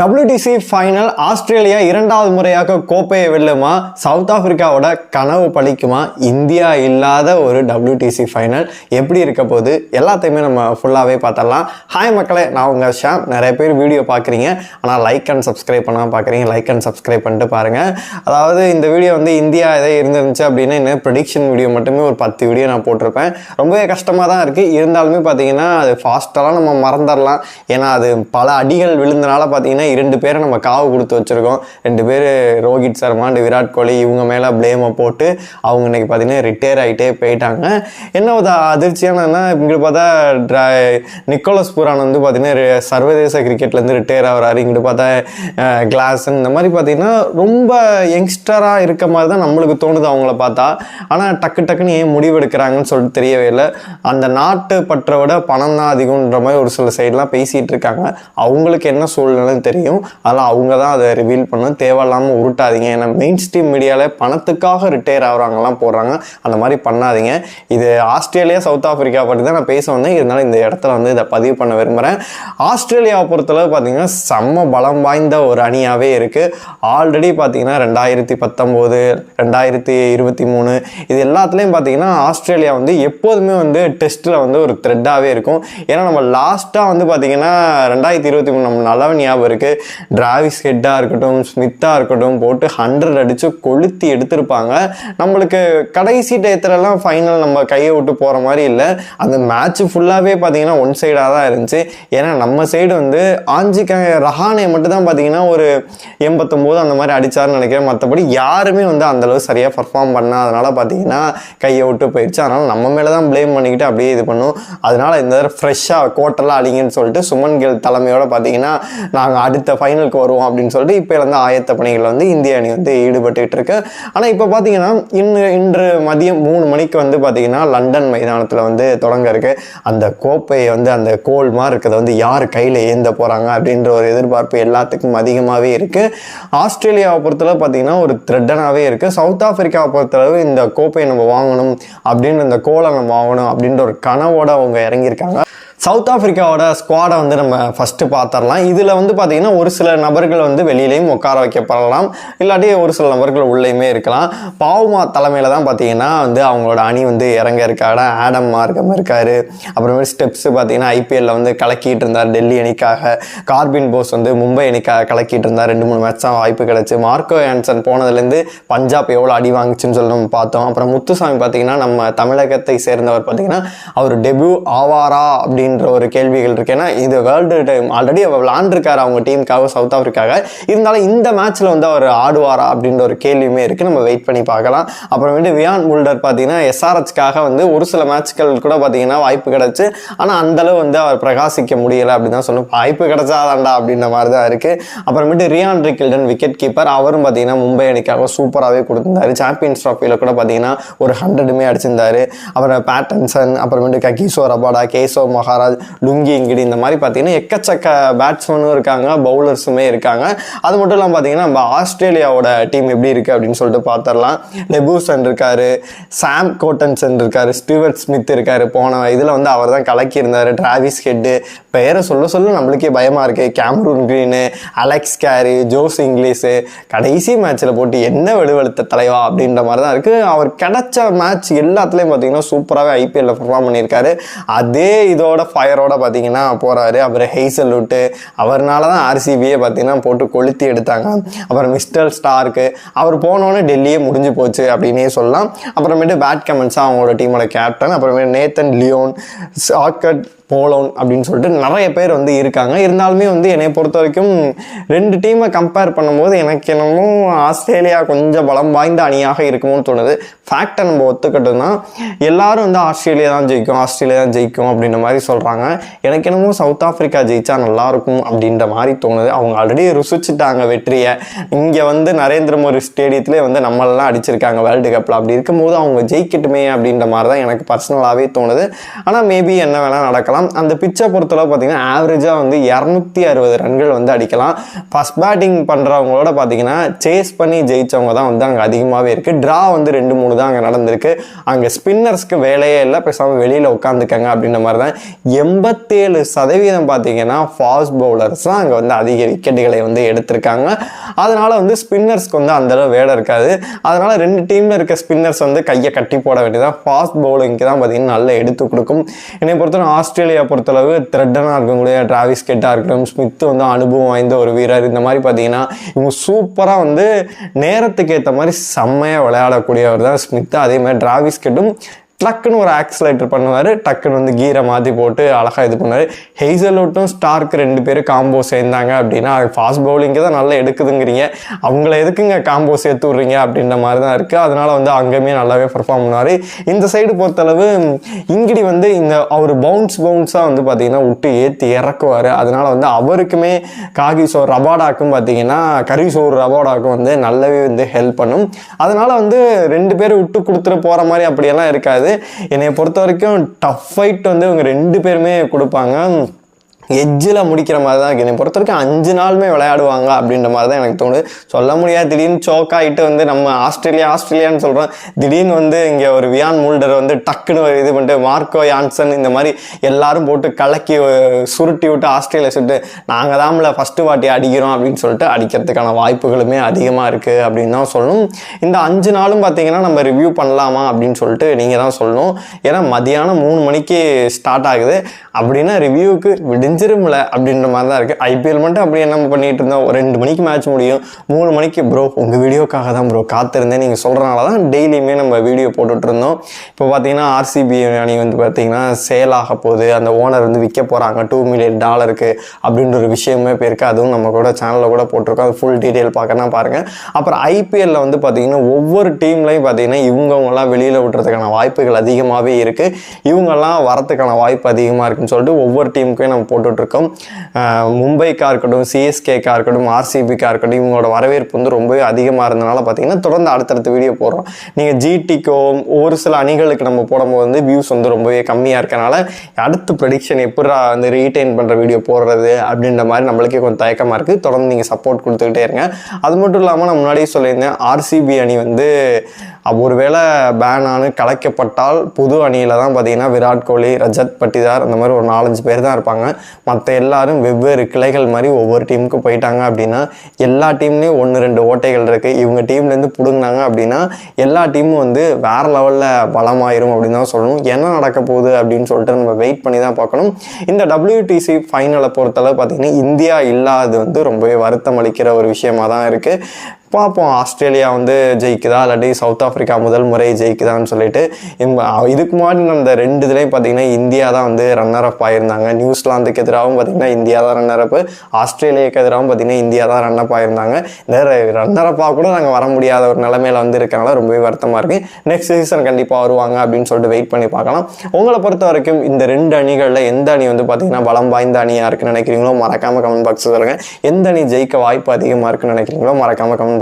WTC final Australia இரண்டாவது முறையாக கோப்பையை வெல்லுமா? சவுத் ஆப்பிரிக்காவோட கனவு பழிக்குமா இந்தியா இல்லாத ஒரு டபிள்யூடிசி ஃபைனல் எப்படி இருக்க போகுது? எல்லாத்தையுமே நம்ம ஃபுல்லாகவே பார்த்துடலாம். ஹாய் மக்களே நான் உங்கள் ஷாம். நிறைய பேர் வீடியோ பார்க்குறீங்க. ஆனால் லைக் அண்ட் சப்ஸ்கிரைப் பண்ணால் பார்க்குறீங்க. லைக் அண்ட் சப்ஸ்கிரைப் பண்ணிட்டு பாருங்கள் அதாவது இந்த வீடியோ வந்து இந்தியா எதாவது இருந்துருந்துச்சு அப்படின்னா என்ன? ப்ரொடிக்ஷன் வீடியோ மட்டுமே ஒரு பத்து வீடியோ நான் போட்டிருப்பேன். ரொம்பவே கஷ்டமாக தான் இருக்குது இருந்தாலுமே பார்த்தீங்கன்னா அது ஃபாஸ்ட்டெல்லாம் நம்ம மறந்துடலாம். ஏன்னா அது பல அடிகள் விழுந்தனால பார்த்தீங்கன்னா இரண்டு பேரை நம்ம காவு கொடுத்து வச்சுருக்கோம். ரெண்டு பேர் ரோஹித் சர்மா அண்ட் விராட் கோலி இவங்க மேலே ப்ளேமை போட்டு அவங்க இன்னைக்கு பார்த்தீங்கன்னா ரிட்டையர் ஆகிட்டே போயிட்டாங்க. என்ன ஒரு அதிர்ச்சியானன்னா இங்கே பார்த்தா ட்ரா நிக்கோலஸ் புரான் வந்து பார்த்தீங்கன்னா சர்வதேச கிரிக்கெட்லேருந்து ரிட்டையர் ஆகிறாரு. இங்கிட்டு பார்த்தா கிளாஸன் இந்த மாதிரி பார்த்தீங்கன்னா ரொம்ப யங்ஸ்டராக இருக்க மாதிரி தான் நம்மளுக்கு தோணுது அவங்கள பார்த்தா. ஆனால் டக்கு டக்குன்னு ஏன் முடிவெடுக்கிறாங்கன்னு சொல்லிட்டு தெரியவே இல்லை. அந்த நாட்டு பற்றை விட பணம் தான் அதிகம்ன்ற மாதிரி ஒரு சில சைட்லாம் பேசிகிட்டு இருக்காங்க. அவங்களுக்கு என்ன சூழ்நிலைன்னு தெரியும் தெரியும். அதெல்லாம் அவங்க தான் அதை ரிவீல் பண்ணும் தேவையில்லாமல் உருட்டாதீங்க. ஏன்னா மெயின் ஸ்ட்ரீம் மீடியாவில் பணத்துக்காக ரிட்டையர் ஆகிறாங்கலாம் போடுறாங்க. அந்த மாதிரி பண்ணாதீங்க. இது ஆஸ்திரேலியா சவுத் ஆஃப்ரிக்கா பற்றி தான் நான் பேச வந்தேன். இருந்தாலும் இந்த இடத்துல வந்து இதை பதிவு பண்ண விரும்புகிறேன் ஆஸ்திரேலியாவை பொறுத்தளவு பார்த்தீங்கன்னா செம்ம பலம் வாய்ந்த ஒரு அணியாகவே இருக்குது ஆல்ரெடி பார்த்தீங்கன்னா ரெண்டாயிரத்தி பத்தொம்போது ரெண்டாயிரத்தி இருபத்தி மூணு இது எல்லாத்துலேயும் பார்த்தீங்கன்னா ஆஸ்திரேலியா வந்து எப்போதுமே வந்து டெஸ்ட்டில் வந்து ஒரு த்ரெட்டாகவே இருக்கும். ஏன்னா நம்ம லாஸ்ட்டாக வந்து பார்த்தீங்கன்னா ரெண்டாயிரத்தி இருபத்தி மூணு நம்ம நல்ல ஞாபகம் இருக்குது டிராவிஸ் ஹெட்டாக இருக்கட்டும் ஸ்மித்தாக இருக்கட்டும் போட்டு ஹண்ட்ரட் அடித்து கொளுத்தி எடுத்திருப்பாங்க. நம்மளுக்கு கடைசி டயத்துலலாம் ஃபைனல் நம்ம கையை விட்டு போகிற மாதிரி இல்லை. அந்த மேட்ச் ஃபுல்லாகவே பார்த்தீங்கன்னா ஒன் சைடாக தான் இருந்துச்சு. ஏன்னா நம்ம சைடு வந்து ஆஞ்சிக்க ரஹானே மட்டும் தான் பார்த்தீங்கன்னா ஒரு எண்பத்தொம்போது அந்த மாதிரி அடித்தார்னு நினைக்கிறேன். மற்றபடி யாருமே வந்து அந்தளவு சரியாக பர்ஃபார்ம் பண்ணாதனால பார்த்தீங்கன்னா கையை விட்டு போயிடுச்சு அதனால் நம்ம மேலே தான் ப்ளேம் பண்ணிக்கிட்டு அப்படியே இது பண்ணும். அதனால் இந்த தடவை ஃப்ரெஷ்ஷாக கோட்டெல்லாம் அழிங்கன்னு சொல்லிட்டு சுமன் கில் தலைமையோட பார்த்தீங்கன்னா நாங்கள் அடுத்த ஃபைனலுக்கு வருவோம் அப்படின்னு சொல்லிட்டு இப்போ இருந்து ஆயத்த பணிகள் வந்து இந்திய அணி வந்து ஈடுபட்டு இருக்கு. ஆனால் இப்போ பார்த்தீங்கன்னா இன்று இன்று மதியம் மூணு மணிக்கு வந்து பார்த்தீங்கன்னா லண்டன் மைதானத்தில் வந்து தொடங்க இருக்கு. அந்த கோப்பையை வந்து அந்த கோல் மாதிரி இருக்கிறத வந்து யார் கையில் ஏந்த போகிறாங்க அப்படின்ற ஒரு எதிர்பார்ப்பு எல்லாத்துக்கும் அதிகமாகவே இருக்குது ஆஸ்திரேலியாவை பொறுத்தளவு பார்த்தீங்கன்னா ஒரு த்ரெட்டனாகவே இருக்குது சவுத் ஆஃப்ரிக்காவை பொறுத்தளவு இந்த கோப்பையை நம்ம வாங்கணும் அப்படின்னு இந்த கோலை நம்ம வாங்கணும் அப்படின்ற ஒரு கனவோடு அவங்க இறங்கியிருக்காங்க. சவுத் ஆஃப்ரிக்காவோட ஸ்குவாடை வந்து நம்ம ஃபஸ்ட்டு பார்த்துடலாம். இதில் வந்து பார்த்திங்கன்னா ஒரு சில நபர்கள் வந்து வெளியிலையும் உட்கார வைக்கப்படலாம். இல்லாட்டி ஒரு சில நபர்கள் உள்ளேயுமே இருக்கலாம். பாவுமா தலைமையில் தான் பார்த்தீங்கன்னா வந்து அவங்களோட அணி வந்து இறங்க இருக்காட ஆடம் மார்க்கம் இருக்கார். அப்புறமேட்டு ஸ்டெப்ஸு பார்த்திங்கன்னா ஐபிஎல்ல வந்து கலக்கிட்டு இருந்தார் டெல்லி அணிக்காக. கார்பின் போஸ் வந்து மும்பை அணிக்காக கலக்கிட்டு இருந்தார். ரெண்டு மூணு மேட்ச் தான் வாய்ப்பு கிடச்சி. மார்க்கோ ஆன்சன் போனதுலேருந்து பஞ்சாப் எவ்வளோ அடி வாங்கிச்சுன்னு சொல்லி நம்ம பார்த்தோம். அப்புறம் முத்துசாமி பார்த்தீங்கன்னா நம்ம தமிழகத்தை சேர்ந்தவர் பார்த்தீங்கன்னா அவர் டெபியூ ஆவாரா அப்படின்னு அப்படின்ற ஒரு கேள்விகள் இருக்கு. ஏன்னா இது வேர்ல்டு டைம் ஆல்ரெடி அவர் விளாண்டுருக்காரு அவங்க டீமுக்காக சவுத் ஆஃப்ரிக்காக இருந்தாலும் இந்த மேட்ச்சில் வந்து அவர் ஆடுவாரா அப்படின்ற ஒரு கேள்வியுமே இருக்கு. நம்ம வெயிட் பண்ணி பார்க்கலாம். அப்புறமேட்டு வியான் முல்டர் பார்த்தீங்கன்னா எஸ்ஆர்எச்க்காக வந்து ஒரு சில மேட்ச்கள் கூட பார்த்தீங்கன்னா வாய்ப்பு கிடச்சி. ஆனால் அந்த அளவு வந்து அவர் பிரகாசிக்க முடியலை அப்படின்னு தான் சொல்லணும். வாய்ப்பு கிடச்சாதாண்டா அப்படின்ற மாதிரி தான் இருக்கு. அப்புறமேட்டு ரியான் ரிகில்டன் விக்கெட் கீப்பர் அவரும் பார்த்தீங்கன்னா மும்பை அணிக்காக சூப்பராகவே கொடுத்துருந்தாரு. சாம்பியன்ஸ் ட்ராஃபியில் கூட பார்த்தீங்கன்னா ஒரு ஹண்ட்ரடுமே அடிச்சிருந்தாரு. அப்புறம் பேட்டன்சன் அப்புறமேட்டு Kagiso Rabada Keshav Maharaj Lungi Ngidi இந்த மாதிரி பார்த்தீங்கன்னா எக்கச்சக்க பேட்ஸ்மேனும் இருக்காங்க பவுலர்ஸுமே இருக்காங்க. அது மட்டும் இல்லாமல் பார்த்தீங்கன்னா நம்ம ஆஸ்திரேலியாவோட டீம் எப்படி இருக்குது அப்படின்னு சொல்லிட்டு பார்த்துடலாம். லெபூசன் இருக்கார் சாம் கோட்டன்சன் இருக்கார் ஸ்டீவர்ட் ஸ்மித் இருக்கார். போன இதில் வந்து அவர் தான் கலக்கியிருந்தார். டிராவிஸ் ஹெட்டு பெயரை சொல்ல சொல்ல நம்மளுக்கே பயமாக இருக்குது Cameron Green Alex Carey Josh Inglis கடைசி மேட்ச்சில் போட்டு என்ன வெளுவெளுத்த தலைவா அப்படின்ற மாதிரி தான் இருக்குது அவர் கிடச்ச மேட்ச் எல்லாத்துலேயும் பார்த்தீங்கன்னா சூப்பராகவே ஐபிஎல்ல பர்ஃபார்ம் பண்ணியிருக்காரு. அதே இதோட ஃபயரோட பார்த்தீங்கன்னா போகிறாரு அப்புறம் ஹெய்சல் விட்டு அவர்னால தான் ஆர்சிபியை பார்த்தீங்கன்னா போட்டு கொளுத்தி எடுத்தாங்க. அப்புறம் மிஸ்டர் ஸ்டார்க்கு அவர் போனோன்னே டெல்லியே முடிஞ்சு போச்சு அப்படின்னே சொல்லலாம். அப்புறமேட்டு பேட் கமெண்ட்ஸாக அவங்களோட டீமோட கேப்டன் அப்புறமேட்டு நேத்தன் லியோன் சாக்கட் போலோன் அப்படின்னு சொல்லிட்டு நிறைய பேர் வந்து இருக்காங்க. இருந்தாலுமே வந்து என்னை பொறுத்த வரைக்கும் ரெண்டு டீமை கம்பேர் பண்ணும்போது எனக்கு என்னமோ ஆஸ்திரேலியா கொஞ்சம் பலம் வாய்ந்த அணியாக இருக்குமோன்னு தோணுது. ஃபேக்டை நம்ம ஒத்துக்கட்டும்னா எல்லாரும் வந்து ஆஸ்திரேலியா தான் ஜெயிக்கும் ஆஸ்திரேலியா தான் ஜெயிக்கும் அப்படின்ற மாதிரி சொல்கிறாங்க எனக்கு என்னமோ சவுத் ஆஃப்ரிக்கா ஜெயிச்சா நல்லா இருக்கும் அப்படின்ற மாதிரி தோணுது. அவங்க ஆல்ரெடி ருசிச்சுட்டாங்க வெற்றியை. இங்கே வந்து நரேந்திர மோடி ஸ்டேடியத்திலே வந்து நம்மளெல்லாம் அடிச்சிருக்காங்க வேர்ல்டு கப்பில் அப்படி இருக்கும்போது அவங்க ஜெயிக்கட்டுமே அப்படின்ற மாதிரி தான் எனக்கு பர்சனலாகவே தோணுது. ஆனால் மேபி என்ன வேணால் நடக்கலாம். அடிக்கலாம் அந்த பிச்சை பொறுத்தளவு பார்த்தீங்கன்னா ஆவரேஜாக வந்து இரநூத்தி அறுபது ரன்கள் வந்து அடிக்கலாம். ஃபஸ்ட் பேட்டிங் பண்ணுறவங்களோட பார்த்தீங்கன்னா சேஸ் பண்ணி ஜெயித்தவங்க தான் வந்து அங்கே அதிகமாகவே இருக்குது ட்ரா வந்து ரெண்டு மூணு தான் அங்கே நடந்திருக்கு. அங்கே ஸ்பின்னர்ஸ்க்கு வேலையே இல்லை பேசாமல் வெளியில் உட்காந்துக்கங்க அப்படின்ற மாதிரி தான் எண்பத்தேழு சதவீதம் பார்த்தீங்கன்னா ஃபாஸ்ட் பவுலர்ஸ் தான் அங்கே வந்து அதிக விக்கெட்டுகளை வந்து எடுத்திருக்காங்க. அதனால் வந்து ஸ்பின்னர்ஸ்க்கு வந்து அந்தளவு வேலை இருக்காது. அதனால் ரெண்டு டீமில் இருக்க ஸ்பின்னர்ஸ் வந்து கையை கட்டி போட வேண்டியதான் ஃபாஸ்ட் பவுலிங்க்கு தான் பார்த்தீங்கன்னா நல்ல எடுத்து கொடுக்கும். என்னை பொறுத்தவரை ஆஸ்திரேலியா பொறுத்தளவு த்ரெட்டனாக இருக்கக்கூடிய டிராவிஸ் கெட்டாக இருக்கட்டும் ஸ்மித் வந்து அனுபவம் வாய்ந்த ஒரு வீரர். இந்த மாதிரி பார்த்தீங்கன்னா இவங்க சூப்பராக வந்து நேரத்துக்கு ஏற்ற மாதிரி செம்மையாக விளையாடக்கூடியவர் தான் ஸ்மித் அதே மாதிரி டிராவிஸ் கெட்டும் டக்குன்னு ஒரு ஆக்சிலேட்டர் பண்ணுவார். டக்குன்னு வந்து கீரை மாற்றி போட்டு அழகாக இது பண்ணுவார். ஹெய்சலோட்டும் ஸ்டார்க் ரெண்டு பேரும் காம்போ சேர்ந்தாங்க அப்படின்னா ஃபாஸ்ட் பவுலிங்கு தான் நல்லா எடுக்குதுங்கிறீங்க. அவங்கள எதுக்குங்க காம்போ சேர்த்து விட்றீங்க அப்படின்ற மாதிரி தான் இருக்குது அதனால் வந்து அங்கேயுமே நல்லாவே பர்ஃபார்ம் பண்ணுவார். இந்த சைடு பொறுத்தளவு இங்கிடி வந்து இந்த அவர் பவுன்ஸ் பவுன்ஸாக வந்து பார்த்திங்கன்னா விட்டு ஏற்றி இறக்குவார். அதனால் வந்து அவருக்குமே காகி சோர் ரபாடாக்கும் பார்த்தீங்கன்னா கறி சோறு ரபாடாக்கும் வந்து நல்லாவே வந்து ஹெல்ப் பண்ணும். அதனால் வந்து ரெண்டு பேரும் விட்டு கொடுத்துட்டு போகிற மாதிரி அப்படியெல்லாம் இருக்காது. என்னை பொறுத்த வரைக்கும் டஃப் ஃபைட் வந்து இவங்க ரெண்டு பேருமே கொடுப்பாங்க. எஜ்ஜில் முடிக்கிற மாதிரி தான் இருக்குது என்னை பொறுத்த வரைக்கும் அஞ்சு நாளுமே விளையாடுவாங்க அப்படின்ற மாதிரி தான் எனக்கு தோணுது. சொல்ல முடியாது திடீர்னு சோக் ஆகிட்டு வந்து நம்ம ஆஸ்திரேலியா ஆஸ்திரேலியான்னு சொல்கிறோம் திடீர்னு வந்து இங்கே ஒரு வியான் மூல்டர் வந்து டக்குன்னு இது பண்ணிட்டு மார்க்கோ யான்சன் இந்த மாதிரி எல்லாரும் போட்டு கலக்கி சுருட்டி விட்டு ஆஸ்திரேலியா சுட்டு நாங்கள் தான்ல ஃபஸ்ட்டு வாட்டி அடிக்கிறோம் அப்படின்னு சொல்லிட்டு அடிக்கிறதுக்கான வாய்ப்புகளுமே அதிகமாக இருக்குது அப்படின்னு தான் சொல்லணும். இந்த அஞ்சு நாளும் பார்த்தீங்கன்னா நம்ம ரிவ்யூ பண்ணலாமா அப்படின்னு சொல்லிட்டு நீங்கள் தான் சொல்லணும். ஏன்னா மதியானம் மூணு மணிக்கு ஸ்டார்ட் ஆகுது. அப்படின்னா ரிவ்யூவுக்கு விடிஞ்சிரும்ல அப்படின்ற மாதிரி தான் இருக்குது ஐபிஎல் மட்டும் அப்படியே என்ன பண்ணிட்டு இருந்தோம். ஒரு ரெண்டு மணிக்கு மேட்ச் முடியும். மூணு மணிக்கு ப்ரோ உங்கள் வீடியோக்காக தான் ப்ரோ காத்திருந்தேன். நீங்கள் சொல்கிறனால தான் டெய்லியுமே நம்ம வீடியோ போட்டுட்டு இருந்தோம். இப்போ பார்த்தீங்கன்னா ஆர்சிபி அணி வந்து பார்த்தீங்கன்னா சேல் ஆக போகுது. அந்த ஓனர் வந்து விற்க போகிறாங்க டூ மில்லியன் டாலருக்கு அப்படின்ற ஒரு விஷயமே போயிருக்கு அதுவும் நம்ம கூட சேனலில் கூட போட்டிருக்கோம். அது ஃபுல் டீட்டெயில் பார்க்கணும்னா பாருங்கள் அப்புறம் ஐபிஎல்லில் வந்து பார்த்தீங்கன்னா ஒவ்வொரு டீம்லையும் பார்த்தீங்கன்னா இவங்கவங்களாம் வெளியில் விட்டுறதுக்கான வாய்ப்புகள் அதிகமாகவே இருக்குது இவங்கெல்லாம் வரத்துக்கான வாய்ப்பு அதிகமாக இருக்குன்னு சொல்லிட்டு ஒவ்வொரு டீமுக்கும் நம்ம போட்டு போட்டுட்ருக்கோம் மும்பைக்காக இருக்கட்டும் சிஎஸ்கேக்காக இருக்கட்டும் ஆர்சிபிக்காக இருக்கட்டும் இவங்களோட வரவேற்பு வந்து ரொம்பவே அதிகமாக இருந்தனால பார்த்தீங்கன்னா தொடர்ந்து அடுத்தடுத்த வீடியோ போடுறோம். நீங்கள் ஜிடிக்கோ ஒரு சில அணிகளுக்கு நம்ம போடும்போது வந்து வியூஸ் வந்து ரொம்பவே கம்மியாக இருக்கனால அடுத்த ப்ரெடிக்ஷன் எப்படா வந்து ரீடைன் பண்ணுற வீடியோ போடுறது அப்படின்ற மாதிரி நம்மளுக்கே கொஞ்சம் தயக்கமாக இருக்குது தொடர்ந்து நீங்கள் சப்போர்ட் கொடுத்துக்கிட்டே இருங்க. அது மட்டும் இல்லாமல் நான் முன்னாடியே சொல்லியிருந்தேன் ஆர்சிபி அணி வந்து ஒருவேளை பேன் ஆனு கலைக்கப்பட்டால் புது அணியில் தான் பார்த்தீங்கன்னா விராட் கோலி ரஜத் பட்டிதார் அந்த மாதிரி ஒரு நாலஞ்சு பேர் தான் இருப்பாங்க. மற்ற எல்லாரும் வெவ்வேறு கிளைகள் மாதிரி ஒவ்வொரு டீமுக்கு போயிட்டாங்க அப்படின்னா எல்லா டீம்லேயும் ஒன்று ரெண்டு ஓட்டைகள் இருக்குது இவங்க டீம்லேருந்து பிடுங்கினாங்க அப்படின்னா எல்லா டீமும் வந்து வேற லெவலில் பலமாயிரும் அப்படின்னு தான் சொல்லணும். என்ன நடக்க போகுது அப்படின்னு சொல்லிட்டு நம்ம வெயிட் பண்ணி தான் பார்க்கணும். இந்த டபிள்யூடிசி ஃபைனலை பொறுத்தளவு பார்த்தீங்கன்னா இந்தியா இல்லாதது வந்து ரொம்பவே வருத்தம் அளிக்கிற ஒரு விஷயமாக தான் இருக்குது பார்ப்போம் ஆஸ்திரேலியா வந்து ஜெயிக்குதா? இல்லாட்டி சவுத் ஆஃப்ரிக்கா முதல் முறை ஜெயிக்குதான்னு சொல்லிட்டு இதுக்கு முன்னாடி அந்த ரெண்டு இதுலேயும் பார்த்தீங்கன்னா இந்தியா தான் வந்து ரன்னர் அப் ஆயிருந்தாங்க. நியூசிலாந்துக்கு எதிராகவும் பார்த்தீங்கன்னா இந்தியா தான் ரன்னர் அப் ஆஸ்திரேலியாவுக்கு எதிராகவும் பார்த்தீங்கன்னா இந்தியா தான் ரன் அப் ஆயிருந்தாங்க. இந்த ரன்னர் அப்பாக கூட நாங்கள் வர முடியாத ஒரு நிலைமையில வந்து இருக்கனால ரொம்பவே வருத்தமாக இருக்கு. நெக்ஸ்ட் சீசன் கண்டிப்பாக வருவாங்க அப்படின்னு சொல்லிட்டு வெயிட் பண்ணி பார்க்கலாம். உங்களை பொறுத்த வரைக்கும் இந்த ரெண்டு அணிகளில் எந்த அணி வந்து பார்த்தீங்கன்னா பலம் வாய்ந்த அணியாக இருக்குன்னு நினைக்கிறீங்களோ மறக்காம கமெண்ட் பாக்ஸ் சொல்லுங்க. எந்த அணி ஜெயிக்க வாய்ப்பு அதிகமாக இருக்குன்னு நினைக்கிறீங்களோ மறக்காம கமெண்ட்